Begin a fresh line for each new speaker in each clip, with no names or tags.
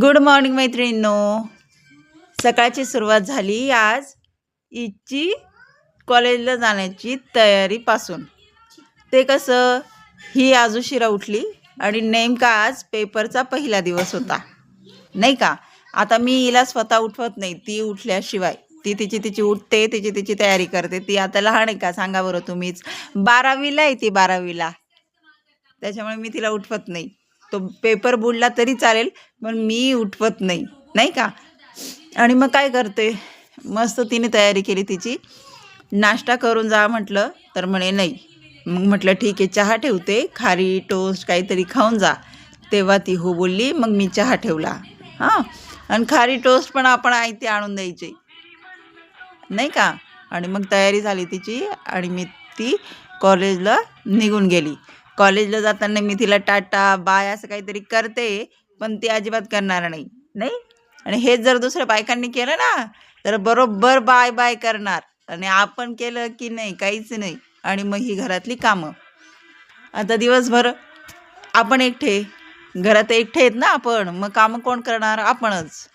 Good morning मैत्रिणींनो. सकाळची सुरुवात झाली. आज इची कॉलेजला जाण्याची तयारीपासून. ते कसं? ही आज उशिरा उठली आणि नेमका आज पेपरचा पहिला दिवस होता. नाही का? आता मी हिला स्वतः उठवत नाही. ती उठल्याशिवाय. ती तिची तिची उठते तिची तिची तयारी करते. ती आता लहान आहे का? सांगा बरं तुम्हीच. बारावीला आहे ती बारावीला. त्याच्यामुळे मी तिला उठवत नाही. तो पेपर बुडला तरी चालेल पण मी उठवत नाही. नाही का? आणि मग काय करते? मस्त तिने तयारी केली तिची. नाश्ता करून जा म्हटलं तर म्हणे नाही. मग म्हटलं ठीक आहे चहा ठेवते. खारी टोस्ट काहीतरी खाऊन जा. तेव्हा ती हो बोलली मग मी चहा ठेवला. हां. आणि खारी टोस्ट पण आपण आयते आणून द्यायचे. नाही का? आणि मग तयारी झाली तिची आणि मी ती कॉलेजला निघून गेली. कॉलेजला जाताना मी तिला टाटा बाय असं काहीतरी करते पण ती अजिबात करणार नाही नाही? आणि हेच जर दुसऱ्या बायकांनी केलं ना तर बरोबर बाय बाय करणार. आणि आपण केलं की नाही काहीच नाही. आणि मग ही घरातली कामं. आता दिवसभर आपण एकटे घरात एकटे आहेत ना आपण मग कामं कोण करणार? आपणच.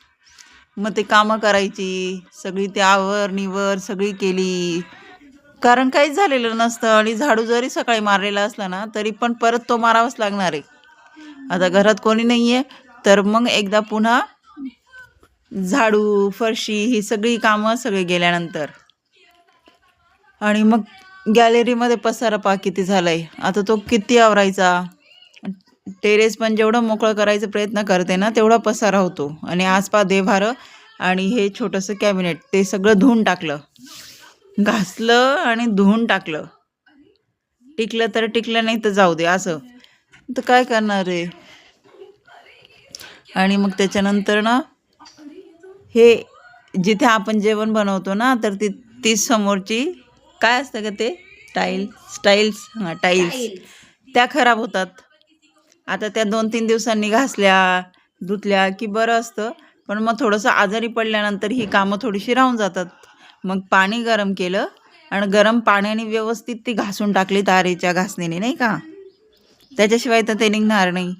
मग ते कामं करायची सगळी ती आवर निवर सगळी केली. कारण काहीच झालेलं नसतं आणि झाडू जरी सकाळी मारलेला असला ना तरी पण परत तो मारावाच लागणार आहे. आता घरात कोणी नाही आहे तर मग एकदा पुन्हा झाडू फरशी ही सगळी कामं सगळी गेल्यानंतर. आणि मग गॅलरीमध्ये पसारा पा किती झाला आहे आता तो किती आवरायचा. टेरेस पण जेवढं मोकळं करायचा प्रयत्न करते ना तेवढा पसारा होतो. आणि आसपास देभारं आणि हे छोटंसं कॅबिनेट ते सगळं धुवून टाकलं. घासलं आणि धुवून टाकलं. टिकलं तर टिकलं नाही तर जाऊ दे असं. तर काय करणार आहे? आणि मग त्याच्यानंतर ना हे जिथे आपण जेवण बनवतो ना तर ती ती समोरची काय असतं का ते? Tile styles? हां टाईल्स. त्या खराब होतात. आता त्या दोन तीन दिवसांनी घासल्या धुतल्या की बरं असतं. पण मग थोडंसं आजारी पडल्यानंतर ही कामं थोडीशी राहून जातात. मग पाणी गरम केलं आणि गरम पाण्याने व्यवस्थित ती घासून टाकली तारेच्या घासणीने नाही का? त्याच्याशिवाय तर ते निघणार नाही.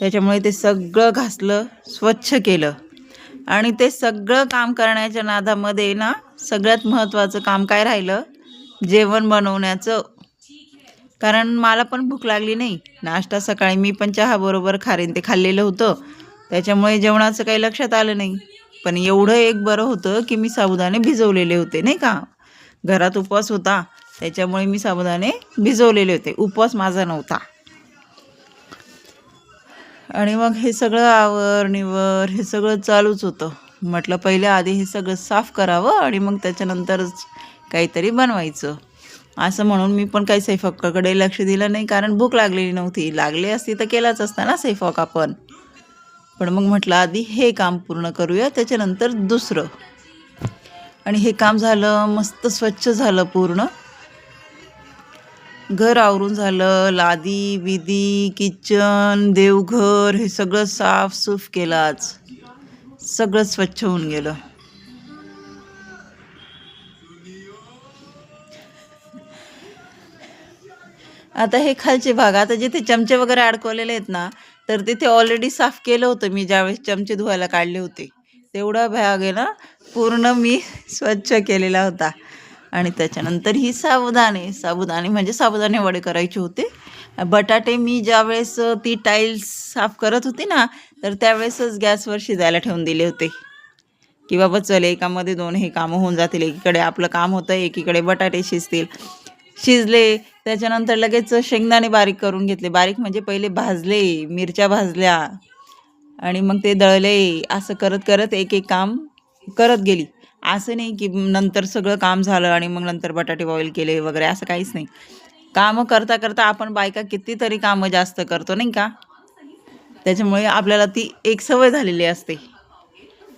त्याच्यामुळे ते सगळं घासलं स्वच्छ केलं. आणि ते सगळं काम करण्याच्या नादामध्ये ना सगळ्यात महत्त्वाचं काम काय राहिलं? जेवण बनवण्याचं. कारण मला पण भूक लागली नाही. नाश्ता सकाळी मी पण चहाबरोबर खारीन ते खाल्लेलं होतं. त्याच्यामुळे जेवणाचं काही लक्षात आलं नाही. पण एवढं एक बरं होतं की मी साबुदाणे भिजवलेले होते नाही का? घरात उपवास होता त्याच्यामुळे मी साबुदाणे भिजवलेले होते. उपवास माझा नव्हता. आणि मग हे सगळं आवर निवर हे सगळं चालूच होतं. म्हटलं पहिले आधी हे सगळं साफ करावं आणि मग त्याच्यानंतरच काहीतरी बनवायचं. असं म्हणून मी पण काही स्वयंपाकाकडे लक्ष दिलं नाही कारण भूक लागलेली नव्हती. लागली असती तर केलाच असता ना सैफाक आपण. पण मग म्हटलं आधी हे काम पूर्ण करूया त्याच्यानंतर दुसरं. आणि हे काम झालं मस्त स्वच्छ झालं पूर्ण. घर आवरून झालं लादी विधी किचन देवघर हे सगळं साफसूफ केलं आज. सगळं स्वच्छ होऊन गेलं. आता हे खालचे भाग आता जिथे चमचे वगैरे अडकवलेले आहेत ना तर तिथे ऑलरेडी साफ केलं होतं मी ज्यावेळेस चमचे धुवायला काढले होते. तेवढा भाग आहे ना पूर्ण मी स्वच्छ केलेला होता. आणि त्याच्यानंतर ही साबुदाणे साबुदाणे म्हणजे साबुदाणे वडे करायचे होते. बटाटे मी ज्यावेळेस ती टाईल्स साफ करत होती ना तर त्यावेळेसच गॅसवर शिजायला ठेवून दिले होते. की बाबा चल एकामध्ये दोन हे कामं होऊन जातील एकीकडे आपलं काम होतं एकीकडे बटाटे शिजतील. शिजले त्याच्यानंतर लगेच शेंगदाणे बारीक करून घेतले. बारीक म्हणजे पहिले भाजले मिरच्या भाजल्या आणि मग ते दळले. असं करत करत एक एक काम करत गेली. असं नाही की नंतर सगळं काम झालं आणि मग नंतर बटाटे बॉईल केले वगैरे असं काहीच नाही. कामं करता करता आपण बायका कितीतरी कामं जास्त करतो नाही का? त्याच्यामुळे आपल्याला ती एक सवय झालेली असते.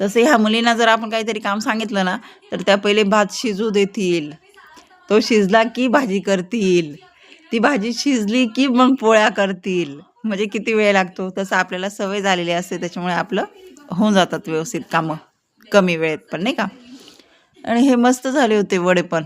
तसे ह्या मुलींना जर आपण काहीतरी काम सांगितलं ना तर त्या पहिले भात शिजू देतील. तो शिजला की भाजी करतील. ती भाजी शिजली की मग पोळ्या करतील. म्हणजे किती वेळ लागतो? तसं आपल्याला सवय झालेली असते त्याच्यामुळे आपलं होऊन जातात व्यवस्थित कामं. कमी वेळेत पण नाही का? आणि हे मस्त झाले होते वडे पण.